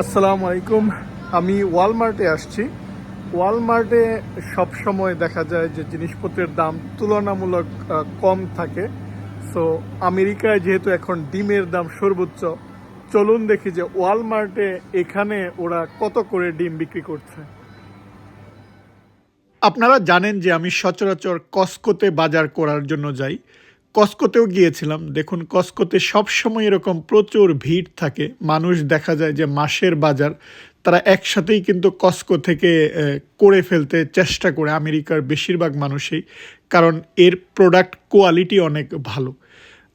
আসসালামু আলাইকুম আমি ওয়ালমার্টে আসছি। ওয়ালমার্টে সব সময় দেখা যায় যে জিনিসপত্রের দাম তুলনামূলক কম থাকে। সো আমেরিকায় যেহেতু এখন ডিমের দাম সর্বোচ্চ, চলুন দেখি যে ওয়ালমার্টে এখানে ওরা কত করে ডিম বিক্রি করছে। আপনারা জানেন যে আমি সচরাচর কস্কোতে বাজার করার জন্য যাই। কস্কোতেও গিয়েছিলাম। দেখুন, কস্কোতে সবসময় এরকম প্রচুর ভিড় থাকে। মানুষ দেখা যায় যে মাসের বাজার, তারা একসাথেই কিন্তু কস্কো থেকে করে ফেলতে চেষ্টা করে, আমেরিকার বেশিরভাগ মানুষই। কারণ এর প্রোডাক্ট কোয়ালিটি অনেক ভালো।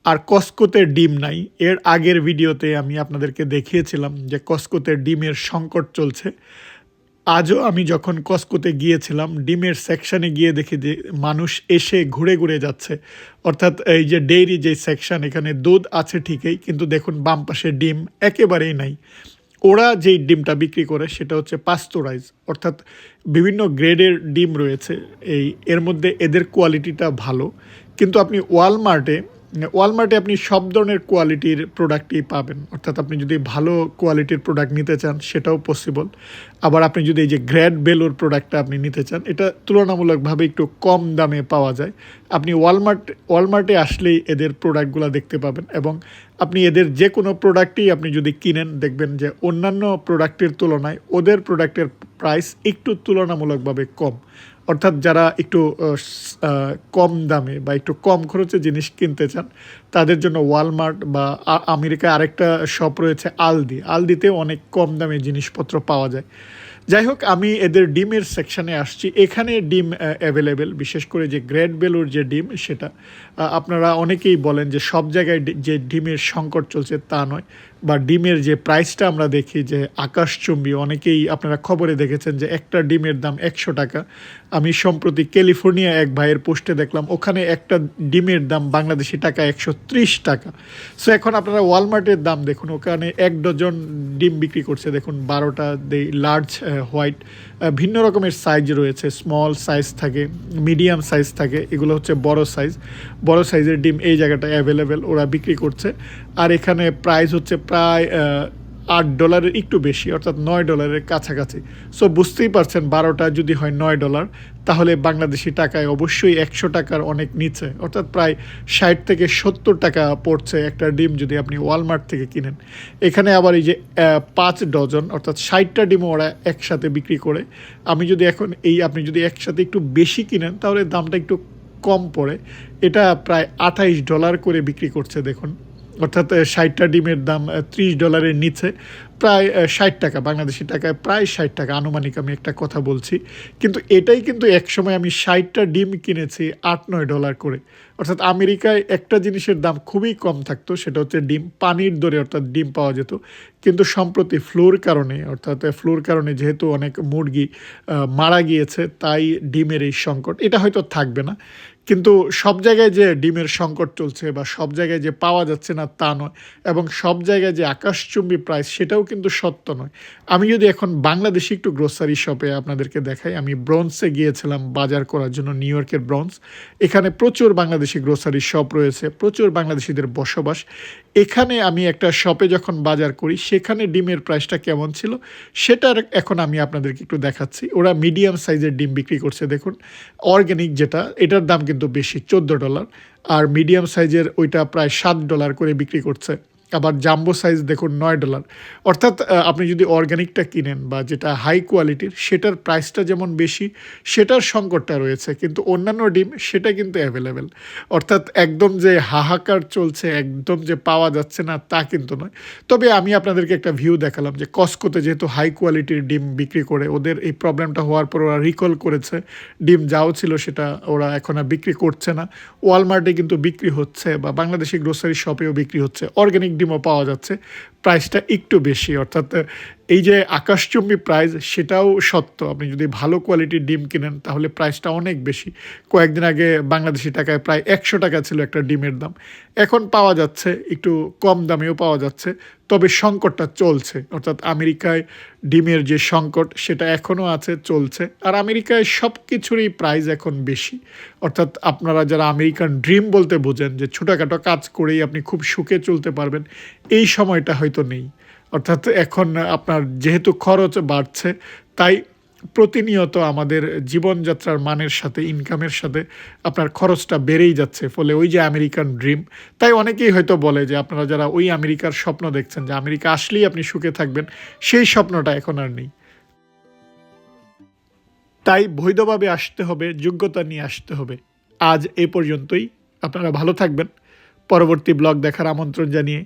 আর কস্কোতে ডিম নাই। এর আগের ভিডিওতে আমি আপনাদেরকে দেখিয়েছিলাম যে কস্কোতে ডিমের সংকট চলছে। আজও আমি যখন কস্কোতে গিয়েছিলাম, ডিমের সেকশানে গিয়ে দেখি যে মানুষ এসে ঘুরে ঘুরে যাচ্ছে। অর্থাৎ এই যে ডেইরি যে সেকশান এখানে দুধ আছে ঠিকই, কিন্তু দেখুন বাম পাশে ডিম একেবারেই নাই। ওরা যেই ডিমটা বিক্রি করে, সেটা হচ্ছে পাস্তোরাইজ অর্থাৎ বিভিন্ন গ্রেডের ডিম রয়েছে, এই এর মধ্যে এদের কোয়ালিটিটা ভালো। কিন্তু আপনি ওয়ালমার্টে ওয়ালমার্টে আপনি সব ধরনের কোয়ালিটির প্রোডাক্টই পাবেন। অর্থাৎ আপনি যদি ভালো কোয়ালিটির প্রোডাক্ট নিতে চান, সেটাও পসিবল আবার আপনি যদি এই যে গ্র্যাড বেলোর প্রোডাক্টটা আপনি নিতে চান, এটা তুলনামূলকভাবে একটু কম দামে পাওয়া যায়। আপনি ওয়ালমার্ট ওয়ালমার্টে আসলেই এদের প্রোডাক্টগুলো দেখতে পাবেন এবং আপনি এদের যে কোনো প্রোডাক্টই আপনি যদি কিনেন, দেখবেন যে অন্যান্য প্রোডাক্টের তুলনায় ওদের প্রোডাক্টের প্রাইস একটু তুলনামূলকভাবে কম। অর্থাৎ যারা একটু কম দামে বা একটু কম খরচে জিনিস কিনতে চান, তাদের জন্য ওয়ালমার্ট বা আমেরিকায় আরেকটা শপ রয়েছে আলদি আলদিতেও অনেক কম দামে জিনিসপত্র পাওয়া যায়। যাই হোক, আমি এদের ডিমের সেকশানে আসছি। এখানে ডিম অ্যাভেলেবেল বিশেষ করে যে গ্রেট বেলুর যে ডিম, সেটা আপনারা অনেকেই বলেন যে সব জায়গায় যে ডিমের সংকট চলছে তা নয়। বা ডিমের যে প্রাইসটা আমরা দেখি যে আকাশচুম্বী, অনেকেই আপনারা খবরে দেখেছেন যে একটা ডিমের দাম একশো টাকা। আমি সম্প্রতি ক্যালিফোর্নিয়া এক ভাইয়ের পোস্টে দেখলাম, ওখানে একটা ডিমের দাম বাংলাদেশি টাকা একশো ত্রিশ টাকা। সো এখন আপনারা ওয়ালমার্টের দাম দেখুন, ওখানে এক ডজন ডিম বিক্রি করছে, দেখুন বারোটা, দে লার্জ হোয়াইট ভিন্ন রকমের সাইজ রয়েছে স্মল সাইজ থাকে মিডিয়াম সাইজ থাকে, এগুলো হচ্ছে বড় সাইজ বড় সাইজের ডিম এই জায়গাটা অ্যাভেলেবেল ওরা বিক্রি করছে। আর এখানে প্রাইস হচ্ছে প্রায় আট ডলারের একটু বেশি, অর্থাৎ নয় ডলারের কাছাকাছি। সো বুঝতেই পারছেন বারোটা যদি হয় নয় ডলার, তাহলে বাংলাদেশি টাকায় অবশ্যই একশো টাকার অনেক নিচে, অর্থাৎ প্রায় ষাট থেকে সত্তর টাকা পড়ছে একটা ডিম যদি আপনি ওয়ালমার্ট থেকে কিনেন। এখানে আবার এই যে পাঁচ ডজন, অর্থাৎ ষাটটা ডিমও ওরা একসাথে বিক্রি করে। আমি যদি এখন এই, আপনি যদি একসাথে একটু বেশি কিনেন, তাহলে দামটা একটু কম পড়ে। এটা প্রায় আঠাইশ ডলার করে বিক্রি করছে, দেখুন। অর্থাৎ ষাটটা ডিমের দাম ত্রিশ ডলারের নিচে। প্রায় ষাট টাকা, বাংলাদেশি টাকায় প্রায় ষাট টাকা। আনুমানিক আমি একটা কথা বলছি। কিন্তু এটাই কিন্তু একসময় আমি ষাটটা ডিম কিনেছি আট নয় ডলার করে। অর্থাৎ আমেরিকায় একটা জিনিসের দাম খুবই কম থাকতো, সেটা হচ্ছে ডিম, পানির দরে অর্থাৎ ডিম পাওয়া যেত। কিন্তু সম্প্রতি ফ্লুর কারণে, অর্থাৎ ফ্লুর কারণে যেহেতু অনেক মুরগি মারা গিয়েছে, তাই ডিমের এই সংকট, এটা হয়তো থাকবে না। কিন্তু সব জায়গায় যে ডিমের সংকট চলছে বা সব জায়গায় যে পাওয়া যাচ্ছে না তা নয়, এবং সব জায়গায় যে আকাশচুম্বী প্রাইস সেটাও কিন্তু সত্য নয়। আমি যদি এখন বাংলাদেশি একটু গ্রোসারি শপে আপনাদেরকে দেখাই, আমি ব্রন্সে গিয়েছিলাম বাজার করার জন্য নিউ ইয়র্কের ব্রন্স এখানে প্রচুর বাংলাদেশি গ্রোসারি শপ রয়েছে, প্রচুর বাংলাদেশিদের বসবাস। এখানে আমি একটা শপে যখন বাজার করি, সেখানে ডিমের প্রাইসটা কেমন ছিল, সেটার এখন আমি আপনাদেরকে একটু দেখাচ্ছি। ওরা মিডিয়াম সাইজের ডিম বিক্রি করছে, দেখুন। অর্গ্যানিক যেটা, এটার দাম কিন্তু বেশি, চোদ্দ ডলার আর মিডিয়াম সাইজের ওইটা প্রায় সাত ডলার করে বিক্রি করছে। আবার জাম্বো সাইজ দেখুন, নয় ডলার অর্থাৎ আপনি যদি অর্গ্যানিকটা কিনেন বা যেটা হাই কোয়ালিটির সেটার প্রাইসটা যেমন বেশি, সেটার সংকটটা রয়েছে। কিন্তু অন্যান্য ডিম, সেটা কিন্তু অ্যাভেলেবেল অর্থাৎ, একদম যে হাহাকার চলছে, একদম যে পাওয়া যাচ্ছে না, তা কিন্তু নয়। তবে আমি আপনাদেরকে একটা ভিউ দেখালাম যে কস্কোতে যেহেতু হাই কোয়ালিটির ডিম বিক্রি করে, ওদের এই প্রবলেমটা হওয়ার পর ওরা রিকল করেছে। ডিম যাও ছিল সেটা ওরা এখন আর বিক্রি করছে না। ওয়ালমার্টে কিন্তু বিক্রি হচ্ছে বা বাংলাদেশি গ্রোসারি শপেও বিক্রি হচ্ছে। অর্গ্যানিক ডিমও পাওয়া যাচ্ছে। প্রাইসটা একটু বেশি, অর্থাৎ এই যে আকাশচুম্বী প্রাইস সেটাও সত্য। আপনি যদি ভালো কোয়ালিটির ডিম কিনেন, তাহলে প্রাইসটা অনেক বেশি। কয়েকদিন আগে বাংলাদেশি টাকায় প্রায় একশো টাকা ছিল একটা ডিমের দাম। এখন পাওয়া যাচ্ছে, একটু কম দামেও পাওয়া যাচ্ছে, তবে সংকটটা চলছে। অর্থাৎ, আমেরিকায় ডিমের যে সংকট, সেটা এখনও আছে, চলছে। আর আমেরিকায় সব কিছুরই প্রাইস এখন বেশি। অর্থাৎ, আপনারা যারা আমেরিকান ড্রিম বলতে বোঝেন, যে ছোটোখাটো কাজ করেই আপনি খুব সুখে চলতে পারবেন এই সময়টা হয়তো নেই। অর্থাৎ এখন আপনার যেহেতু খরচ বাড়ছে, তাই প্রতিনিয়ত আমাদের জীবনযাত্রার মানের সাথে ইনকামের সাথে আপনার খরচটা বেড়েই যাচ্ছে। ফলে ওই যে আমেরিকান ড্রিম, তাই অনেকেই হয়তো বলে যে আপনারা যারা ওই আমেরিকার স্বপ্ন দেখছেন, যে আমেরিকা আসলেই আপনি সুখে থাকবেন, সেই স্বপ্নটা এখন আর নেই। তাই বৈধভাবে আসতে হবে, যোগ্যতা নিয়ে আসতে হবে। আজ এ পর্যন্তই। আপনারা ভালো থাকবেন। পরবর্তী ব্লগ দেখার আমন্ত্রণ জানিয়ে